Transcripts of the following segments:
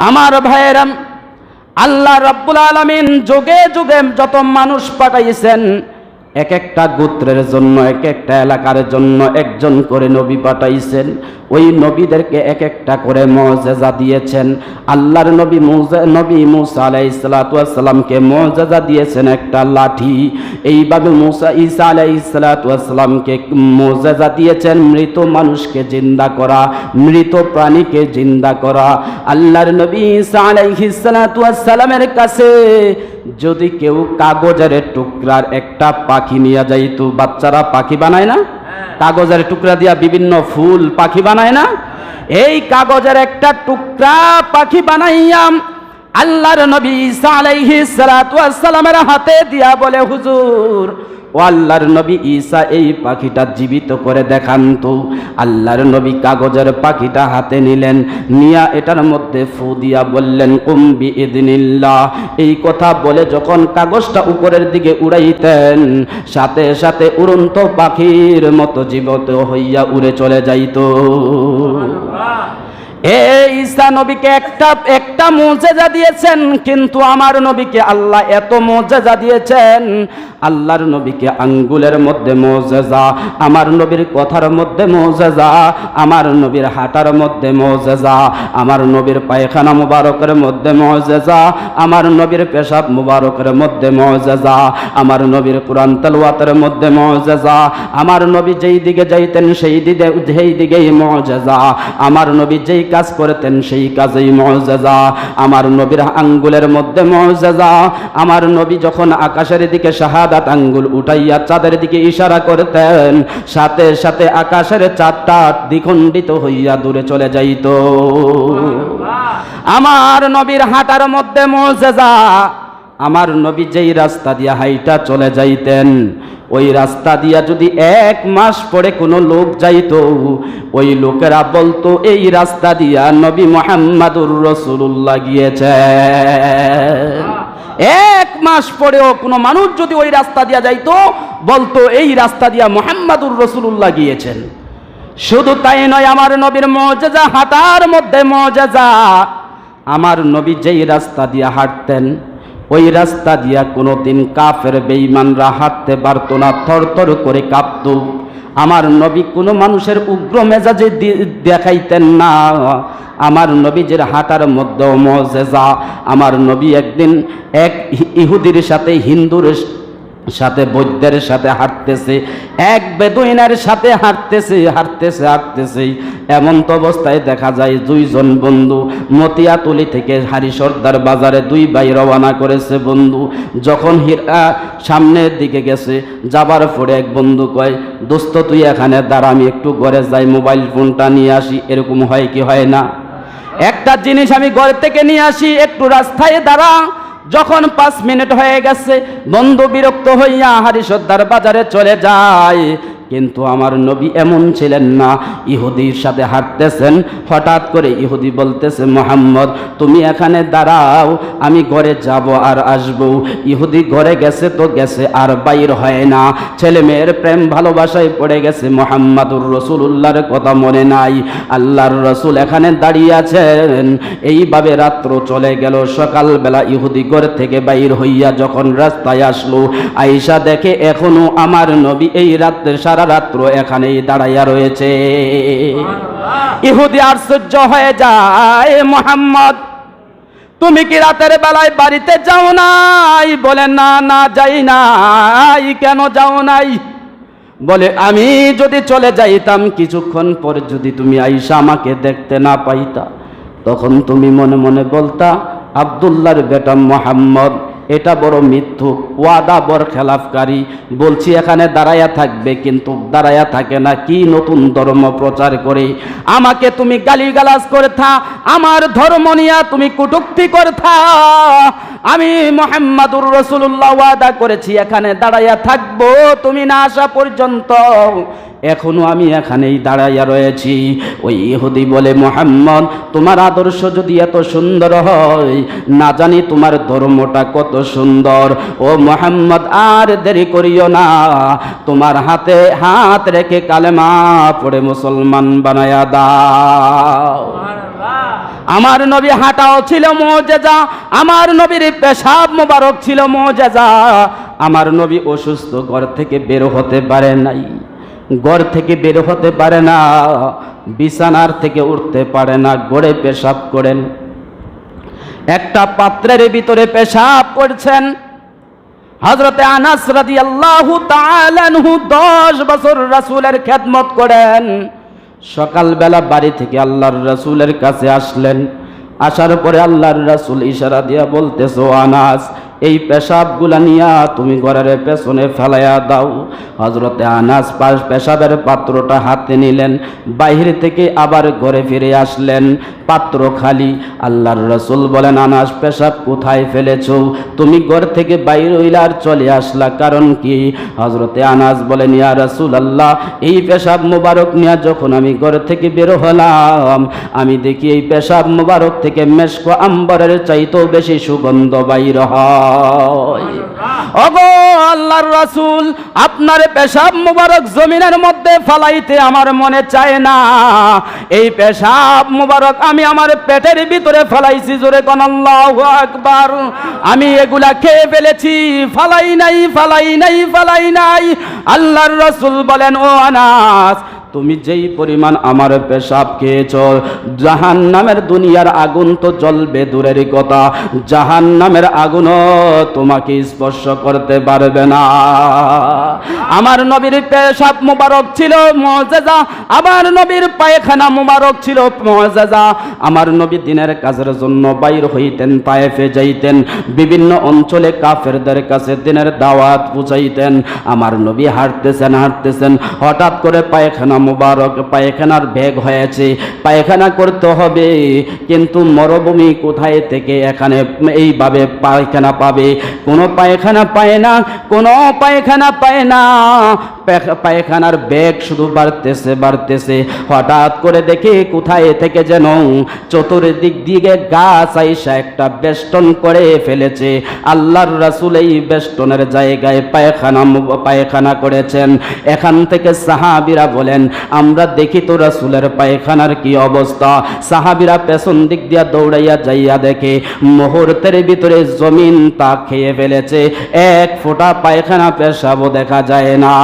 আমার ভাইয়েরাম আল্লাহ রব্বুল আলমিন যুগে যুগে যত মানুষ পাঠাইছেন এক একটা গোত্রের জন্য, এক একটা এলাকার জন্য একজন করে নবী পাঠাইছেন। ওই নবীদেরকে এক একটা করে মজেজা দিয়েছেন। আল্লাহর নবী নবী মুসা আলাই সালাতামকে মজেজা দিয়েছেন একটা লাঠি। এইভাবে মুসা ঈসা আলাই সালাতামকে মজেজা দিয়েছেন। মৃত মানুষকে জিন্দা করা, মৃত প্রাণীকে জিন্দা করা। আল্লাহর নবী ঈসা আলাইহি সালাতামের কাছে যদি কেউ কাগজের টুকরার একটা পাখি নিয়ে যাইতো বাচ্চারা পাখি বানায় না? কাগজের টুকরা দিয়া বিভিন্ন ফুল পাখি বানায় না? এই কাগজের একটা টুকরা পাখি বানাইয়াম আল্লাহর নবী ঈসা আলাইহিস সালাতু সালামের হাতে দিয়া বলে, হুজুর, ও আল্লাহর নবী ঈসা, এই পাখিটা জীবিত করে দেখান তো। আল্লাহর নবী কাগজের পাখিটা হাতে নিলেন, নিয়া এটার মধ্যে ফু দিয়া বললেন কুম্বি ইদিনিল্লাহ এই কথা বলে যখন কাগজটা উপরের দিকে উড়াইতেন, সাথে সাথে উড়ন্ত পাখির মতো জীবত হইয়া উড়ে চলে যাইতো। এই ঈসা নবীকে একটা একটা মোজেজা দিয়েছেন কিন্তু আমার নবীকে আল্লাহ এত মোজেজা দিয়েছেন। আল্লাহর নবীকে আঙ্গুলের মধ্যে মোজেজা, আমার নবীর কথার মধ্যে মোজেজা, আমার নবীর হাঁটার মধ্যে মোজেজা, আমার নবীর পায়খানা মুবারকের মধ্যে মোজেজা, আমার নবীর পেশাব মুবারকের মধ্যে মোজেজা, আমার নবীর কোরআন তেলাওয়াতের মধ্যে মোজেজা, আমার নবী যেই দিকে যাইতেন সেই দিকে, যেই দিকেই মোজেজা, আমার নবী যেই কাজ করতেন সেই কাজেই মজেজা, আমার নবীর আঙ্গুলের মধ্যে মজেজা, আমার নবী যখন আকাশের দিকে শাহাদাত আঙ্গুল উঠাইয়া চাঁদের দিকে ইশারা করতেন। সাথে সাথে আকাশের চাঁদটা দ্বিখণ্ডিত হইয়া দূরে চলে যাইত। আমার নবীর হাঁটার মধ্যে মজেজা, আমার নবী যেই রাস্তা দিয়া হাইটা চলে যাইতেন, ওই রাস্তা দিয়া যদি এক মাস পরে কোনো লোক যাইত, ওই লোকেরা বলতো, এই রাস্তা দিয়া নবী মোহাম্মদুর রসুল্লাহ গিয়েছে মাস পরেও কোনো মানুষ যদি ওই রাস্তা দিয়া যাইতো, বলতো, এই রাস্তা দিয়া মোহাম্মদুর রসুল্লাহ গিয়েছেন। শুধু তাই নয়, আমার নবীর মজেজা হাঁটার মধ্যে মজেজা। আমার নবী যেই রাস্তা দিয়া হাঁটতেন ওই রাস্তা দিয়া কোনো দিন কাফের বেইমানরা হাঁটতে পারত না থর থর করে কাঁপত। আমার নবী কোনো মানুষের উগ্র মেজাজে দেখাইতেন না। আমার নবীজের হাঁটার মধ্যেও মজেজা। আমার নবী একদিন এক ইহুদির সাথে হিন্দুর সাথে বৈদ্যের সাথে হাঁটতেছে, এক বেদুইনের সাথে হাঁটতেছে হাঁটতেছে হাঁটতেছে। এমন তো অবস্থায় দেখা যায় দুইজন বন্ধু মতিয়াতুলি থেকে হারি সর্দার বাজারে দুই ভাই রওনা করেছে বন্ধু। যখন হীরা সামনের দিকে গেছে, যাবার পরে এক বন্ধু কয়, দোস্ত, তুই এখানে দাঁড়া, আমি একটু ঘরে যাই, মোবাইল ফোনটা নিয়ে আসি, এরকম হয় কি হয় না? একটা জিনিস আমি ঘর থেকে নিয়ে আসি, একটু রাস্তায় দাঁড়া। যখন পাঁচ মিনিট হয়ে গেছে বন্ধু বিরক্ত হইয়া হারিসদ্দার বাজারে চলে যায়। কিন্তু আমার নবী এমন ছিলেন না, ইহুদির সাথে হাঁটতেছেন, হঠাৎ করে ইহুদি বলতেছে, মোহাম্মদ, তুমি এখানে দাঁড়াও, আমি ঘরে যাব আর আসব। ইহুদি ঘরে গেছে তো গেছে, আর বাইর হয় না। ছেলে মেয়ের প্রেম ভালোবাসায় পড়ে গেছে, মোহাম্মদুর রসুল্লাহর কথা মনে নাই। আল্লাহর রসুল এখানে দাঁড়িয়ে আছেন। এইভাবে রাত্র চলে গেল, সকালবেলা ইহুদি ঘর থেকে বাইর হইয়া যখন রাস্তায় আসলো আইসা দেখে, এখনও আমার নবী এই রাত্রে সারা রাত্র এখানেই দাঁড়াইয়া রয়েছে। ইহুদি আশ্চর্য হয়ে যায় মোহাম্মদ তুমি কি রাতের বেলায় বাড়িতে যাও নাই? বলে না না যাই নাই। কেন যাও নাই? বলে আমি যদি চলে যাইতাম কিছুক্ষণ পরে যদি তুমি আইসা আমাকে দেখতে না পাইতা তখন তুমি মনে মনে বলতা আবদুল্লাহর বেটা মোহাম্মদ এটা বড় মিথ্যু। ওয়াদা বর খেলাফকারী। বলছি, এখানে দাঁড়াইয়া থাকবে কিন্তু দাঁড়াইয়া থাকে না। কি নতুন ধর্ম প্রচার করে? আমাকে তুমি গালিগালাজ করে থা। আমার ধর্ম নিয়া তুমি কুটুক্তি করে থা। আমি মোহাম্মদুর রসুল্লাহ ওয়াদা করেছি, এখানে দাঁড়াইয়া থাকব। তুমি না আসা পর্যন্ত এখনও আমি এখানেই দাঁড়াইয়া রয়েছি। ওই ইহুদি বলে, মোহাম্মদ, তোমার আদর্শ যদি এত সুন্দর হয়, না জানি তোমার ধর্মটা কত সুন্দর। ও মোহাম্মদ, আর দেরি করিও না। তোমার হাতে হাত রেখে কালেমা পড়ে মুসলমান বানায়া দাও। আমার নবী হাঁটাও ছিল মজেজা, আমার নবীর পেশাব মোবারক ছিল মজেজা। আমার নবী অসুস্থ ঘর থেকে বের হতে পারে নাই। ঘর থেকে বের হতে পারে না, বিছানার থেকে উঠতে পারে না, গড়ে পেশাব করেন। একটা পাত্রের ভিতরে পেশাব করছেন। হজরতে আনাস রাদি আল্লাহ দশ বছর রাসূলের খেদমত করেন। সকালবেলা বাড়ি থেকে আল্লাহর রাসূলের কাছে আসলেন। আসার পরে আল্লাহর রাসূল ইশারা দিয়া বলতেছো আনাস এই পেশাবগুলা নিয়া তুমি ঘরের পেছনে ফেলাইয়া দাও। হজরতে আনাস পাশ পেশাবের পাত্রটা হাতে নিলেন বাইরে থেকে আবার ঘরে ফিরে আসলেন। পাত্র খালি, আল্লাহর রসুল বলেন, আনাস, পেশাব কোথায় ফেলেছ? তুমি ঘর থেকে বাইর হইলে আর চলে আসলা কারণ কি? হজরতে আনাস বলেন, ইয়া রসুল আল্লাহ এই পেশাব মোবারক নিয়ে যখন আমি ঘর থেকে বের হলাম, আমি দেখি এই পেশাব মোবারক থেকে মেশকো আম্বরের চাইতেও বেশি সুগন্ধ বাইর হয়। ওগো আল্লাহর রাসূল, আপনার পেশাব মুবারক জমিনের মধ্যে ফালাইতে আমার মনে চায় না। এই পেশাব মুবারক আমি আমার পেটের ভিতরে ফালাইছি, জোরে কোন আল্লাহু আকবার। আমি এগুলা খেয়ে ফেলেছি, ফালাই নাই ফালাই নাই ফালাই নাই। আল্লাহর রাসূল বলেন, ও আনাস তুমি যেই পরিমাণ আমার পেশাব খেয়েছ জাহান নামের দুনিয়ার আগুন তো জ্বলবে দূরের কথা জাহান নামের আগুনও তোমাকে স্পর্শ করতে পারবে না। আমার নবীর পেশাব মুবারক ছিল মজেজা, আমার নবীর পায়খানা মুবারক ছিল মজেজা। আমার নবী দিনের কাজের জন্য বাইর হইতেন, তায়েফে যাইতেন, বিভিন্ন অঞ্চলে কাফেরদের কাছে দিনের দাওয়াত বুঝাইতেন। আমার নবী হাঁটতেছেন হাঁটতেছেন, হঠাৎ করে পায়খানা মুবারক পায়খানার বেগ হয়েছে, পায়খানা করতে হবে। কিন্তু মরুভূমি কোথায় থেকে এখানে এইভাবে পায়খানা পাবে? কোনো পায়খানা পায় না, কোনো পায়খানা পায় না। পায়খানার বেগ শুধু বাড়তেছে বাড়তেছে। হঠাৎ করে দেখে কোথায় থেকে যেন চতুর্দিক দিকে গাছ আইসা একটা বেষ্টন করে ফেলেছে। আল্লাহর রাসূল এই বেষ্টনের জায়গায় পায়খানা পায়খানা করেছেন। এখান থেকে সাহাবিরা বলেন আমরা দেখি তো রাসূলের পায়খানার কি অবস্থা। সাহাবিরা পেছন দিক দিয়া দৌড়াইয়া যাইয়া দেখে, মুহূর্তের ভিতরে জমিন তা খেয়ে ফেলেছে। এক ফোঁটা পায়খানা পেশাবও দেখা যায় না।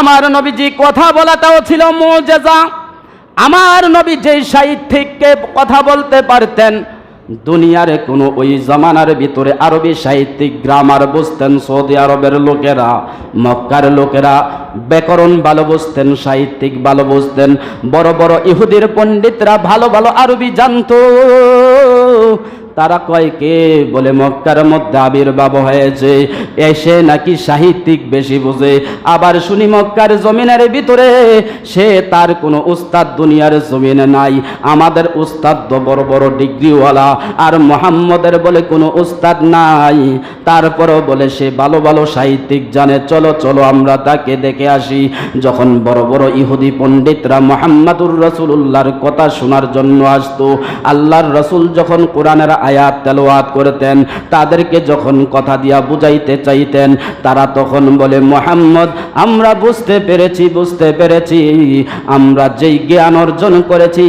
আমার নবীজি কথা বলাটাও ছিল মোজেজা। আমার নবী যে সাহিত্যিককে কথা বলতে পারতেন দুনিয়ার কোনো ওই জামানার ভিতরে আরবি সাহিত্যিক, গ্রামার বুঝতেন সৌদি আরবের লোকেরা, মক্কার লোকেরা, ব্যাকরণ ভালো বুঝতেন, সাহিত্যিক ভালো বুঝতেন, বড় বড় ইহুদির পণ্ডিতরা ভালো ভালো আরবি জানতো। তারা কয়, কে? বলে, মক্কার মধ্যে আবির্ভাব হয়েছে। এসে নাকি সাহিত্যিক বেশি বুঝে। আবার শুনি মক্কার জমিনের ভিতরে, সে তার কোনো উস্তাদ দুনিয়ার জমিনে নাই। আমাদের উস্তাদ তো বড় বড় ডিগ্রিওয়ালা, আর মোহাম্মদের বলে কোনো উস্তাদ নাই। তারপরও বলে, সে ভালো ভালো সাহিত্যিক জানে। চলো চলো, আমরা তাকে দেখে আসি। যখন বড় বড় ইহুদি পণ্ডিতরা মোহাম্মদুর রসুল্লাহর কথা শোনার জন্য আসতো, আল্লাহর রসুল যখন কোরআনের আয়াত তেলোয়াত করতেন। তাদেরকে যখন কথা দিয়া বুঝাইতে চাইতেন, তারা তখন বলে, মোহাম্মদ, আমরা বুঝতে পেরেছি বুঝতে পেরেছি। আমরা যেই জ্ঞান অর্জন করেছি,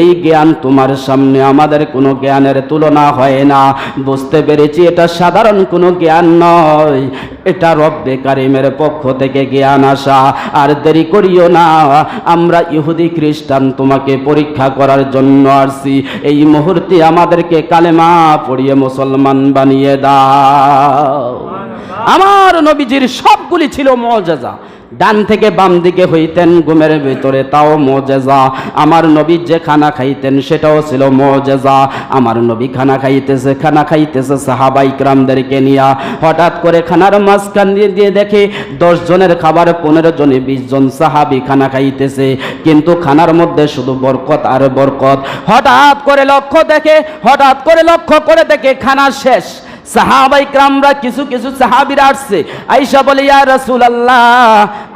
এই জ্ঞান তোমার সামনে আমাদের কোনো জ্ঞানের তুলনা হয় না। বুঝতে পেরেছি, এটা সাধারণ কোনো জ্ঞান নয়। এটা রব্বে কারিমের পক্ষ থেকে জ্ঞান আসা। আর দেরি করিও না আমরা ইহুদি খ্রিস্টান তোমাকে পরীক্ষা করার জন্য আসছি। এই মুহূর্তে আমাদেরকে কালেমা পড়িয়ে মুসলমান বানিয়ে দাও। আমার নবীজির সবগুলি ছিল মজেজা ডান থেকে বাম দিকে হইতেন ঘুমের ভিতরে, তাও মজেজা। আমার নবী যে খানা খাইতেন সেটাও ছিল মজেজা। আমার নবী খানা খাইতেছে খানা খাইতেছে সাহাবাই ক্রামদেরকে নিয়া। হঠাৎ করে খানার মাঝখান দিয়ে দিয়ে দেখে দশ জনের খাবার, পনেরো জনে, বিশ জন সাহাবি খানা খাইতেছে। কিন্তু খানার মধ্যে শুধু বরকত আর বরকত। হঠাৎ করে লক্ষ্য দেখে, হঠাৎ করে লক্ষ্য করে দেখে খানা শেষ। সাহাবাই ক্রামরা কিছু কিছু সাহাবিরা আসছে। আইসা বলে, ইয়া রাসূল আল্লাহ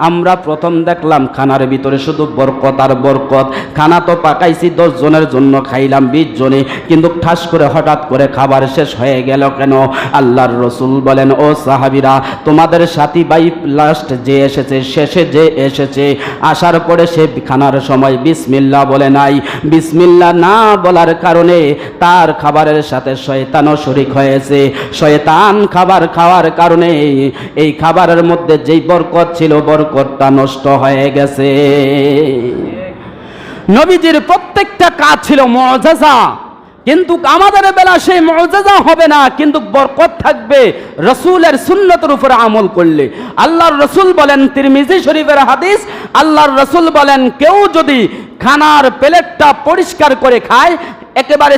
আমরা প্রথম দেখলাম খানার ভিতরে শুধু বরকত আর বরকত। খানা তো পাকাইছি, দশ জনের জন্য খাইলাম, বিশ জনে। কিন্তু ঠাস করে হঠাৎ করে খাবার শেষ হয়ে গেল কেন? আল্লাহর রসুল বলেন, ও সাহাবিরা, তোমাদের সাথী বাই লাস্ট যে এসেছে, শেষে যে এসেছে। আসার পরে সে খানার সময় বিসমিল্লা বলে নাই। বিসমিল্লা না বলার কারণে তার খাবারের সাথে শয়তানও শরিক হয়েছে। শয়তান খাবার খাওয়ার কারণে এই খাবারের মধ্যে যেই বরকত ছিল, বরকতটা নষ্ট হয়ে গেছে। নবীজির প্রত্যেকটা কাজ ছিল মজাজা। কিন্তু আমাদের বেলা সেই মজাজা হবে না, কিন্তু বরকত থাকবে রসুলের সুন্নতের উপরে আমল করলে। আল্লাহর রসুল বলেন তিরমিজি শরীফের হাদিস, আল্লাহর রসুল বলেন, কেউ যদি খানার প্লেটটা পরিষ্কার করে খায়, একেবারে